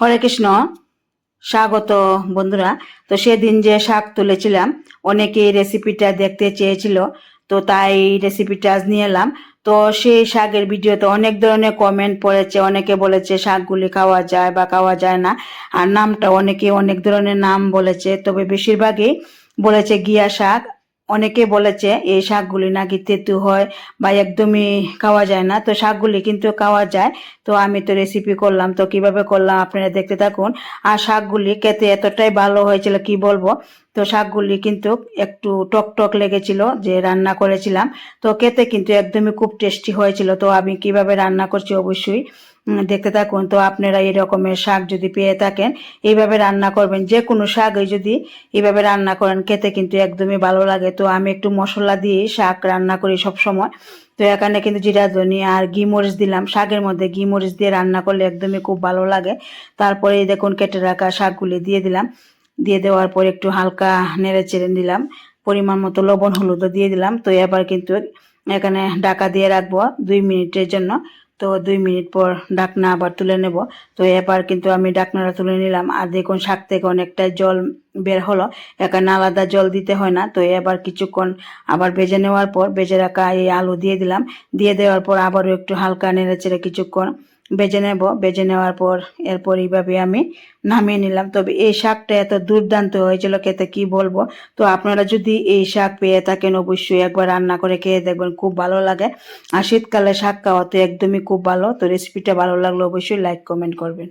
হরে কৃষ্ণ। স্বাগত বন্ধুরা। তো সেদিন যে শাক তুলেছিলাম, অনেকে রেসিপিটা দেখতে চেয়েছিল, তো তাই রেসিপিটা আজ নিয়ে এলাম। তো সেই শাকের ভিডিওতে অনেক ধরনের কমেন্ট পড়েছে, অনেকে বলেছে শাকগুলি খাওয়া যায় বা খাওয়া যায় না, আর নামটা অনেকে অনেক ধরনের নাম বলেছে, তবে বেশিরভাগই বলেছে গিয়া শাক অনেকে বলেছে এই শাকগুলি নাকি তেতু হয় বা একদমই খাওয়া যায় না। তো শাকগুলি কিন্তু খাওয়া যায়। তো আমি তো রেসিপি করলাম, তো কীভাবে করলাম আপনারা দেখতে থাকুন। আর শাকগুলি খেতে এতটাই ভালো হয়েছিল, কি বলব? তো শাকগুলি কিন্তু একটু টক টক লেগেছিল যে রান্না করেছিলাম। তো খেতে কিন্তু একদমই খুব টেস্টি হয়েছিল। তো আমি কীভাবে রান্না করছি অবশ্যই দেখতে থাকুন। তো আপনারা এই রকমের শাক যদি পেয়ে থাকেন, এইভাবে রান্না করবেন। যে কোনো শাকই যদি এইভাবে রান্না করেন, খেতে কিন্তু একদমই ভালো লাগে। তো আমি একটু মশলা দিয়ে শাক রান্না করি সব সময় তো এখানে কিন্তু জিরা, ধনিয়া আর ঘি মরিচ দিলাম। শাকের মধ্যে ঘি মরিচ দিয়ে রান্না করলে একদমই খুব ভালো লাগে। তারপরে দেখুন কেটে রাখা শাকগুলি দিয়ে দিলাম। দিয়ে দেওয়ার পর একটু হালকা নেড়ে চেড়ে নিলাম। পরিমাণ মতো লবণ, হলুদও দিয়ে দিলাম। তো এবার কিন্তু এখানে ডাকা দিয়ে রাখব দুই মিনিটের জন্য। তো দুই মিনিট পর ডাকনা আবার তুলে নেব। তো এবার কিন্তু আমি ডাকনাটা তুলে নিলাম। আর দেখুন, শাক থেকে অনেকটা জল বের হলো। এখানে আলাদা জল দিতে হয় না। তো এবার কিছুক্ষণ আবার ভেজে নেওয়ার পর ভেজে রাখা এই আলু দিয়ে দিলাম। দিয়ে দেওয়ার পর আবারও একটু হালকা নেড়ে চেড়ে কিছুক্ষণ বেজে নেব। বেজে নেওয়ার পর এরপর এইভাবে আমি নামিয়ে নিলাম। তবে এই শাকটা এত দুর্দান্ত হয়েছিল খেতে, কি বলব? তো আপনারা যদি এই শাক পেয়ে থাকেন, অবশ্যই একবার রান্না করে খেয়ে দেখবেন, খুব ভালো লাগে। আর শীতকালে শাক খাওয়া তো একদমই খুব ভালো। তো রেসিপিটা ভালো লাগলে অবশ্যই লাইক কমেন্ট করবেন।